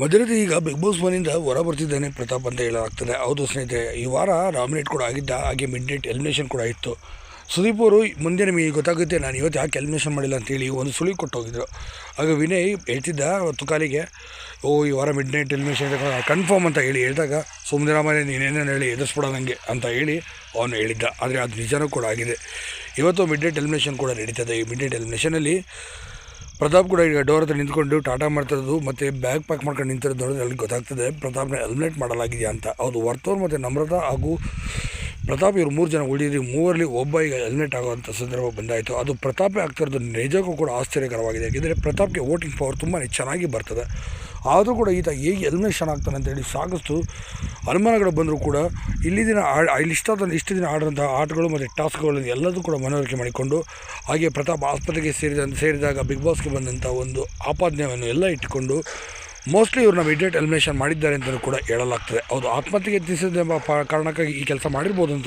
ಮಧ್ಯರಾತ್ರಿ ಈಗ big boss ಮನೆಯಿಂದ ಹೊರ ಬರ್ತಿದ್ದಾನೆ. ಪ್ರತಾಪ್ ಅಂತ ಹೇಳಲಾಗ್ತದೆ. ಹೌದು ಸ್ನೇಹಿತರೆ, ಈ ವಾರ ನಾಮಿನೇಟ್ ಕೂಡ ಆಗಿದ್ದ ಹಾಗೆ ಮಿಡ್ ನೈಟ್ ಎಲಿಮಿನೇಷನ್ ಕೂಡ ಇತ್ತು. ಸುದೀಪ್ ಅವರು, ಮುಂದೆ ನಿಮಗೆ ಗೊತ್ತಾಗುತ್ತೆ, ನಾನು ಇವತ್ತು ಯಾಕೆ ಎಲಿಮಿನೇಷನ್ ಮಾಡಿಲ್ಲ? ಅಂತೇಳಿ ಒಂದು ಸುಳಿ ಕೊಟ್ಟೋಗಿದ್ರು. ಆಗ ವಿನಯ್ ಹೇಳ್ತಿದ್ದ ಕಾಲಿಗೆ, ಓ, ಈ ವಾರ ಮಿಡ್ ನೈಟ್ ಎಲಿಮಿನೇಷನ್ ಕನ್ಫರ್ಮ್ ಅಂತ ಹೇಳಿ. ಹೇಳಿದಾಗ ಸುಮ್ಮನೆ ನೀನೇನೇನು ಹೇಳಿ, ಎದುರಿಸ್ಬಿಡ ನನಗೆ ಅಂತ ಹೇಳಿ ಅವನು ಹೇಳಿದ್ದ. ಆದರೆ ಅದು ನಿಜನೂ ಕೂಡ ಆಗಿದೆ. ಇವತ್ತು ಮಿಡ್ ನೈಟ್ ಎಲಿಮಿನೇಷನ್ ಕೂಡ ನಡೀತದೆ. ಈ ಮಿಡ್ ನೈಟ್ ಎಲಿಮಿನೇಷನಲ್ಲಿ ಪ್ರತಾಪ್ ಕೂಡ ಈಗ ಡೋರ್ ಹತ್ರ ನಿಂತ್ಕೊಂಡು ಟಾಟಾ ಮಾಡ್ತಿರೋದು ಮತ್ತು ಬ್ಯಾಗ್ ಪ್ಯಾಕ್ ಮಾಡ್ಕೊಂಡು ನಿಂತಿರೋದು ನೋಡಿದ್ರೆ ಅಲ್ಲಿ ಗೊತ್ತಾಗ್ತದೆ. ಪ್ರತಾಪ್ನ ಹೆಲ್ಮೆಟ್ ಮಾಡಲಾಗಿದೆಯಾ ಅಂತ. ಹೌದು, ವರ್ತೋರ್ ಮತ್ತು ನಮ್ರತಾ ಹಾಗೂ ಪ್ರತಾಪ್ ಇವರು ಮೂರು ಜನ ಉಳಿದ್ರಿ ಮೂವರಲ್ಲಿ ಒಬ್ಬ ಈಗ ಹೆಲ್ಮೆಟ್ ಆಗುವಂಥ ಸಂದರ್ಭ ಬಂದಾಯಿತು. ಅದು ಪ್ರತಾಪೇ ಆಗ್ತಿರೋದು. ನಿಜಕ್ಕೂ ಕೂಡ ಆಶ್ಚರ್ಯಕರವಾಗಿದೆ. ಯಾಕೆಂದರೆ ಪ್ರತಾಪ್ಗೆ ವೋಟಿಂಗ್ ಪವರ್ ತುಂಬಾ ಚೆನ್ನಾಗಿ ಬರ್ತದೆ. ಆದರೂ ಕೂಡ ಈತ ಹೇಗೆ ಎಲಿಮಿನೇಷನ್ ಆಗ್ತಾನೆ ಅಂತೇಳಿ ಸಾಕಷ್ಟು ಅನುಮಾನಗಳು ಬಂದರೂ ಕೂಡ ಇಲ್ಲಿ ದಿನ ಇಲ್ಲಿ ಇಷ್ಟ ಇಷ್ಟು ದಿನ ಆಡಿದಂಥ ಆಟಗಳು ಮತ್ತು ಟಾಸ್ಕ್ಗಳನ್ನು ಎಲ್ಲದೂ ಕೂಡ ಮನವರಿಕೆ ಮಾಡಿಕೊಂಡು ಹಾಗೆ ಪ್ರತಾಪ್ ಆಸ್ಪತ್ರೆಗೆ ಸೇರಿದ ಸೇರಿದಾಗ ಬಿಗ್ ಬಾಸ್ಗೆ ಬಂದಂಥ ಒಂದು ಆಪಾದನೆಯನ್ನು ಎಲ್ಲ ಇಟ್ಟುಕೊಂಡು ಮೋಸ್ಟ್ಲಿ ಇವ್ರನ್ನ ಇಡೇಟ್ ಎಲಿಮಿನೇಷನ್ ಮಾಡಿದ್ದಾರೆ ಅಂತಲೂ ಕೂಡ ಹೇಳಲಾಗ್ತದೆ. ಹೌದು, ಆತ್ಮಹತ್ಯೆಗೆ ಯತ್ನಿಸಿದ ಎಂಬ ಕಾರಣಕ್ಕಾಗಿ ಈ ಕೆಲಸ ಮಾಡಿರ್ಬೋದು ಅಂತ